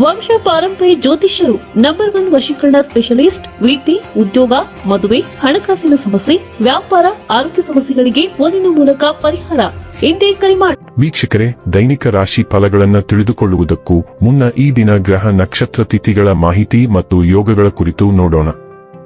ವಂಶ ಪಾರಂಪರ್ಯ ಜ್ಯೋತಿಷ್ಯರು ನಂಬರ್ ಒನ್ ವಶೀಕರಣ ಸ್ಪೆಷಲಿಸ್ಟ್ ವೀತಿ ಉದ್ಯೋಗ, ಮದುವೆ, ಹಣಕಾಸಿನ ಸಮಸ್ಯೆ, ವ್ಯಾಪಾರ, ಆರೋಗ್ಯ ಸಮಸ್ಯೆಗಳಿಗೆ ಫೋನಿನ ಮೂಲಕ ಪರಿಹಾರ. ಎಂದೇ ಕರೆ ಮಾಡಿ ವೀಕ್ಷಕರೇ, ದೈನಿಕ ರಾಶಿ ಫಲಗಳನ್ನು ತಿಳಿದುಕೊಳ್ಳುವುದಕ್ಕೂ ಮುನ್ನ ಈ ದಿನ ಗ್ರಹ ನಕ್ಷತ್ರ ತಿಥಿಗಳ ಮಾಹಿತಿ ಮತ್ತು ಯೋಗಗಳ ಕುರಿತು ನೋಡೋಣ.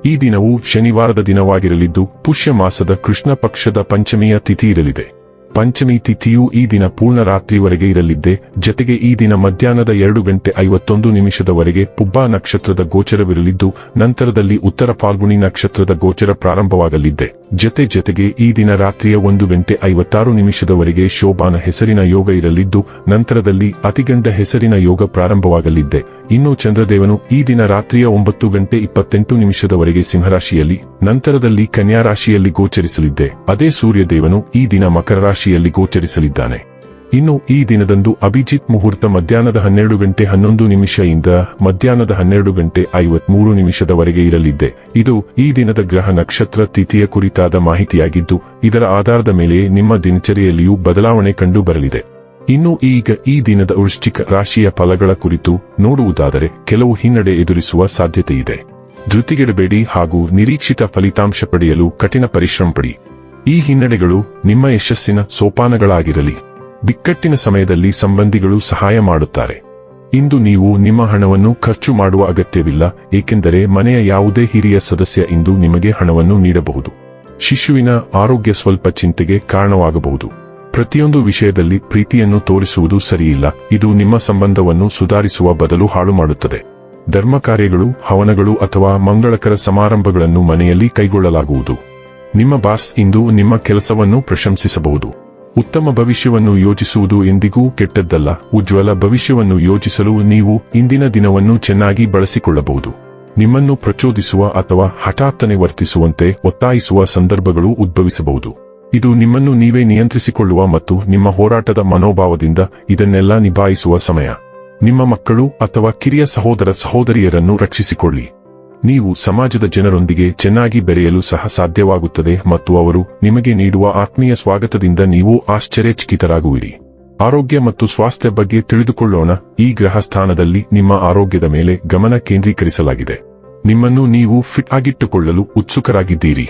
ಈ ದಿನವು ಶನಿವಾರದ ದಿನವಾಗಿರಲಿದ್ದು, ಪುಷ್ಯ ಮಾಸದ ಕೃಷ್ಣ ಪಕ್ಷದ ಪಂಚಮಿಯ ತಿಥಿ ಇರಲಿದೆ. ಪಂಚಮಿ ತಿಥಿಯು ಈ ದಿನ ಪೂರ್ಣ ರಾತ್ರಿವರೆಗೆ ಇರಲಿದ್ದೆ. ಜತೆಗೆ ಈ ದಿನ ಮಧ್ಯಾಹ್ನದ ಎರಡು ಗಂಟೆ ಐವತ್ತೊಂದು ನಿಮಿಷದವರೆಗೆ ಪುಬ್ಬಾ ನಕ್ಷತ್ರದ ಗೋಚರವಿರಲಿದ್ದು, ನಂತರದಲ್ಲಿ ಉತ್ತರ ಫಾಲ್ಗುಣಿ ನಕ್ಷತ್ರದ ಗೋಚರ ಪ್ರಾರಂಭವಾಗಲಿದ್ದೆ. ಜತೆ ಜತೆಗೆ ಈ ದಿನ ರಾತ್ರಿಯ ಒಂದು ಗಂಟೆ ಐವತ್ತಾರು ನಿಮಿಷದವರೆಗೆ ಶೋಭಾನ ಹೆಸರಿನ ಯೋಗ ಇರಲಿದ್ದು, ನಂತರದಲ್ಲಿ ಅತಿಗಂಡ ಹೆಸರಿನ ಯೋಗ ಪ್ರಾರಂಭವಾಗಲಿದ್ದೆ. ಇನ್ನು ಚಂದ್ರದೇವನು ಈ ದಿನ ರಾತ್ರಿಯ ಒಂಬತ್ತು ಗಂಟೆ ಇಪ್ಪತ್ತೆಂಟು ನಿಮಿಷದವರೆಗೆ ಸಿಂಹರಾಶಿಯಲ್ಲಿ, ನಂತರದಲ್ಲಿ ಕನ್ಯಾ ರಾಶಿಯಲ್ಲಿ ಗೋಚರಿಸಲಿದ್ದೆ. ಅದೇ ಸೂರ್ಯದೇವನು ಈ ದಿನ ಮಕರ ರಾಶಿಯಲ್ಲಿ ಗೋಚರಿಸಲಿದ್ದಾನೆ. ಇನ್ನು ಈ ದಿನದಂದು ಅಭಿಜಿತ್ ಮುಹೂರ್ತ ಮಧ್ಯಾಹ್ನದ ಹನ್ನೆರಡು ಗಂಟೆ ಹನ್ನೊಂದು ನಿಮಿಷದಿಂದ ಮಧ್ಯಾಹ್ನದ ಹನ್ನೆರಡು ಗಂಟೆ ಐವತ್ಮೂರು ನಿಮಿಷದವರೆಗೆ ಇರಲಿದ್ದೆ. ಇದು ಈ ದಿನದ ಗ್ರಹ ನಕ್ಷತ್ರ ತಿಥಿಯ ಕುರಿತಾದ ಮಾಹಿತಿಯಾಗಿದ್ದು, ಇದರ ಆಧಾರದ ಮೇಲೆ ನಿಮ್ಮ ದಿನಚರಿಯಲ್ಲಿಯೂ ಬದಲಾವಣೆ ಕಂಡು ಬರಲಿದೆ ಇನ್ನು ಈಗ ಈ ದಿನದ ವೃಶ್ಚಿಕ ರಾಶಿಯ ಫಲಗಳ ಕುರಿತು ನೋಡುವುದಾದರೆ ಕೆಲವು ಹಿನ್ನಡೆ ಎದುರಿಸುವ ಸಾಧ್ಯತೆ ಇದೆ ಧೃತಿಗೆಡಬೇಡಿ ಹಾಗೂ ನಿರೀಕ್ಷಿತ ಫಲಿತಾಂಶ ಪಡೆಯಲು ಕಠಿಣ ಪರಿಶ್ರಮ ಪಡಿ. ಈ ಹಿನ್ನಡೆಗಳು ನಿಮ್ಮ ಯಶಸ್ಸಿನ ಸೋಪಾನಗಳಾಗಿರಲಿ. ಬಿಕ್ಕಟ್ಟಿನ ಸಮಯದಲ್ಲಿ ಸಂಬಂಧಿಗಳು ಸಹಾಯ ಮಾಡುತ್ತಾರೆ. ಇಂದು ನೀವು ನಿಮ್ಮ ಹಣವನ್ನು ಖರ್ಚು ಮಾಡುವ ಅಗತ್ಯವಿಲ್ಲ, ಏಕೆಂದರೆ ಮನೆಯ ಯಾವುದೇ ಹಿರಿಯ ಸದಸ್ಯ ಇಂದು ನಿಮಗೆ ಹಣವನ್ನು ನೀಡಬಹುದು. ಶಿಶುವಿನ ಆರೋಗ್ಯ ಸ್ವಲ್ಪ ಚಿಂತೆಗೆ ಕಾರಣವಾಗಬಹುದು. ಪ್ರತಿಯೊಂದು ವಿಷಯದಲ್ಲಿ ಪ್ರೀತಿಯನ್ನು ತೋರಿಸುವುದು ಸರಿಯಿಲ್ಲ. ಇದು ನಿಮ್ಮ ಸಂಬಂಧವನ್ನು ಸುಧಾರಿಸುವ ಬದಲು ಹಾಳು ಮಾಡುತ್ತದೆ. ಧರ್ಮ ಕಾರ್ಯಗಳು, ಹವನಗಳು ಅಥವಾ ಮಂಗಳಕರ ಸಮಾರಂಭಗಳನ್ನು ಮನೆಯಲ್ಲಿ ಕೈಗೊಳ್ಳಲಾಗುವುದು. ನಿಮ್ಮ ಬಾಸ್ ಇಂದು ನಿಮ್ಮ ಕೆಲಸವನ್ನು ಪ್ರಶಂಸಿಸಬಹುದು. ಉತ್ತಮ ಭವಿಷ್ಯವನ್ನು ಯೋಜಿಸುವುದು ಎಂದಿಗೂ ಕೆಟ್ಟದ್ದಲ್ಲ. ಉಜ್ವಲ ಭವಿಷ್ಯವನ್ನು ಯೋಜಿಸಲು ನೀವು ಇಂದಿನ ದಿನವನ್ನು ಚೆನ್ನಾಗಿ ಬಳಸಿಕೊಳ್ಳಬಹುದು. ನಿಮ್ಮನ್ನು ಪ್ರಚೋದಿಸುವ ಅಥವಾ ಹಠಾತ್ತನೆ ವರ್ತಿಸುವಂತೆ ಒತ್ತಾಯಿಸುವ ಸಂದರ್ಭಗಳು ಉದ್ಭವಿಸಬಹುದು. ಇದು ನಿಮ್ಮನ್ನು ನೀವೇ ನಿಯಂತ್ರಿಸಿಕೊಳ್ಳುವ ಮತ್ತು ನಿಮ್ಮ ಹೋರಾಟದ ಮನೋಭಾವದಿಂದ ಇದನ್ನೆಲ್ಲ ನಿಭಾಯಿಸುವ ಸಮಯ. ನಿಮ್ಮ ಮಕ್ಕಳು ಅಥವಾ ಕಿರಿಯ ಸಹೋದರ ಸಹೋದರಿಯರನ್ನು ರಕ್ಷಿಸಿಕೊಳ್ಳಿ. ನೀವು ಸಮಾಜದ ಜನರೊಂದಿಗೆ ಚೆನ್ನಾಗಿ ಬೆರೆಯಲು ಸಹ ಸಾಧ್ಯವಾಗುತ್ತದೆ ಮತ್ತು ಅವರು ನಿಮಗೆ ನೀಡುವ ಆತ್ಮೀಯ ಸ್ವಾಗತದಿಂದ ನೀವು ಆಶ್ಚರ್ಯಚಕಿತರಾಗುವಿರಿ. ಆರೋಗ್ಯ ಮತ್ತು ಸ್ವಾಸ್ಥ್ಯ ಬಗ್ಗೆ ತಿಳಿದುಕೊಳ್ಳೋಣ. ಈ ಗ್ರಹ ಸ್ಥಾನದಲ್ಲಿ ನಿಮ್ಮ ಆರೋಗ್ಯದ ಮೇಲೆ ಗಮನ ಕೇಂದ್ರೀಕರಿಸಲಾಗಿದೆ. ನಿಮ್ಮನ್ನು ನೀವು ಫಿಟ್ ಆಗಿಟ್ಟುಕೊಳ್ಳಲು ಉತ್ಸುಕರಾಗಿದ್ದೀರಿ.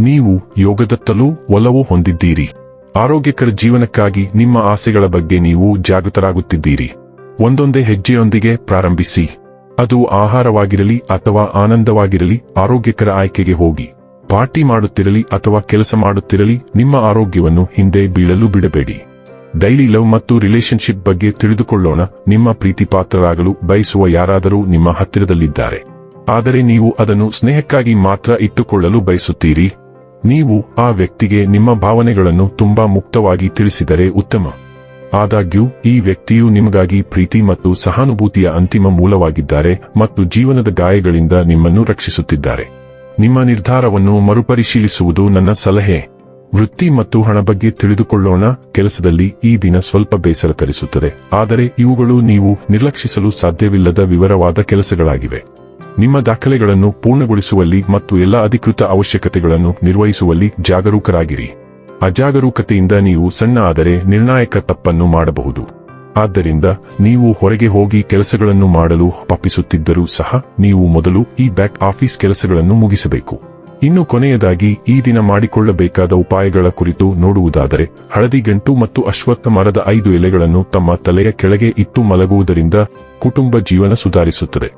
ನೀವು ಯೋಗದತ್ತಲೂ ಒಲವು ಹೊಂದಿದ್ದೀರಿ. ಆರೋಗ್ಯಕರ ಜೀವನಕ್ಕಾಗಿ ನಿಮ್ಮ ಆಸೆಗಳ ಬಗ್ಗೆ ನೀವು ಜಾಗೃತರಾಗುತ್ತಿದ್ದೀರಿ. ಒಂದೊಂದೇ ಹೆಜ್ಜೆಯೊಂದಿಗೆ ಪ್ರಾರಂಭಿಸಿ. ಅದು ಆಹಾರವಾಗಿರಲಿ ಅಥವಾ ಆನಂದವಾಗಿರಲಿ ಆರೋಗ್ಯಕರ ಆಯ್ಕೆಗೆ ಹೋಗಿ. ಪಾರ್ಟಿ ಮಾಡುತ್ತಿರಲಿ ಅಥವಾ ಕೆಲಸ ಮಾಡುತ್ತಿರಲಿ ನಿಮ್ಮ ಆರೋಗ್ಯವನ್ನು ಹಿಂದೆ ಬೀಳಲು ಬಿಡಬೇಡಿ. ಡೈಲಿ ಲವ್ ಮತ್ತು ರಿಲೇಶನ್ಶಿಪ್ ಬಗ್ಗೆ ತಿಳಿದುಕೊಳ್ಳೋಣ. ನಿಮ್ಮ ಪ್ರೀತಿಪಾತ್ರರಾಗಲು ಬಯಸುವ ಯಾರಾದರೂ ನಿಮ್ಮ ಹತ್ತಿರದಲ್ಲಿದ್ದಾರೆ. ಆದರೆ ನೀವು ಅದನ್ನು ಸ್ನೇಹಕ್ಕಾಗಿ ಮಾತ್ರ ಇಟ್ಟುಕೊಳ್ಳಲು ಬಯಸುತ್ತೀರಿ. ನೀವು ಆ ವ್ಯಕ್ತಿಗೆ ನಿಮ್ಮ ಭಾವನೆಗಳನ್ನು ತುಂಬಾ ಮುಕ್ತವಾಗಿ ತಿಳಿಸಿದರೆ ಉತ್ತಮ. ಆದಾಗ್ಯೂ, ಈ ವ್ಯಕ್ತಿಯು ನಿಮಗಾಗಿ ಪ್ರೀತಿ ಮತ್ತು ಸಹಾನುಭೂತಿಯ ಅಂತಿಮ ಮೂಲವಾಗಿದ್ದಾರೆ ಮತ್ತು ಜೀವನದ ಗಾಯಗಳಿಂದ ನಿಮ್ಮನ್ನು ರಕ್ಷಿಸುತ್ತಿದ್ದಾರೆ. ನಿಮ್ಮ ನಿರ್ಧಾರವನ್ನು ಮರುಪರಿಶೀಲಿಸುವುದು ನನ್ನ ಸಲಹೆ. ವೃತ್ತಿ ಮತ್ತು ಹಣ ಬಗ್ಗೆ ತಿಳಿದುಕೊಳ್ಳೋಣ, ಕೆಲಸದಲ್ಲಿ ಈ ದಿನ ಸ್ವಲ್ಪ ಬೇಸರ ತರಿಸುತ್ತದೆ. ಆದರೆ ಇವುಗಳು ನೀವು ನಿರ್ಲಕ್ಷಿಸಲು ಸಾಧ್ಯವಿಲ್ಲದ ವಿವರವಾದ ಕೆಲಸಗಳಾಗಿವೆ. ನಿಮ್ಮ ದಾಖಲೆಗಳನ್ನು ಪೂರ್ಣಗೊಳಿಸುವಲ್ಲಿ ಮತ್ತು ಎಲ್ಲ ಅಧಿಕೃತ ಅವಶ್ಯಕತೆಗಳನ್ನು ನಿರ್ವಹಿಸುವಲ್ಲಿ ಜಾಗರೂಕರಾಗಿರಿ. ಅಜಾಗರೂಕತೆಯಿಂದ ನೀವು ಸಣ್ಣ ಆದರೆ ನಿರ್ಣಾಯಕ ತಪ್ಪನ್ನು ಮಾಡಬಹುದು. ಆದ್ದರಿಂದ ನೀವು ಹೊರಗೆ ಹೋಗಿ ಕೆಲಸಗಳನ್ನು ಮಾಡಲು ಪಪ್ಪಿಸುತ್ತಿದ್ದರೂ ಸಹ ನೀವು ಮೊದಲು ಈ ಬ್ಯಾಕ್ ಆಫೀಸ್ ಕೆಲಸಗಳನ್ನು ಮುಗಿಸಬೇಕು. ಇನ್ನು ಕೊನೆಯದಾಗಿ ಈ ದಿನ ಮಾಡಿಕೊಳ್ಳಬೇಕಾದ ಉಪಾಯಗಳ ಕುರಿತು ನೋಡುವುದಾದರೆ, ಹಳದಿ ಗಂಟು ಮತ್ತು ಅಶ್ವತ್ಥ ಮರದ ಐದು ಎಲೆಗಳನ್ನು ತಮ್ಮ ತಲೆಯ ಕೆಳಗೆ ಇಟ್ಟು ಮಲಗುವುದರಿಂದ ಕುಟುಂಬ ಜೀವನ ಸುಧಾರಿಸುತ್ತದೆ.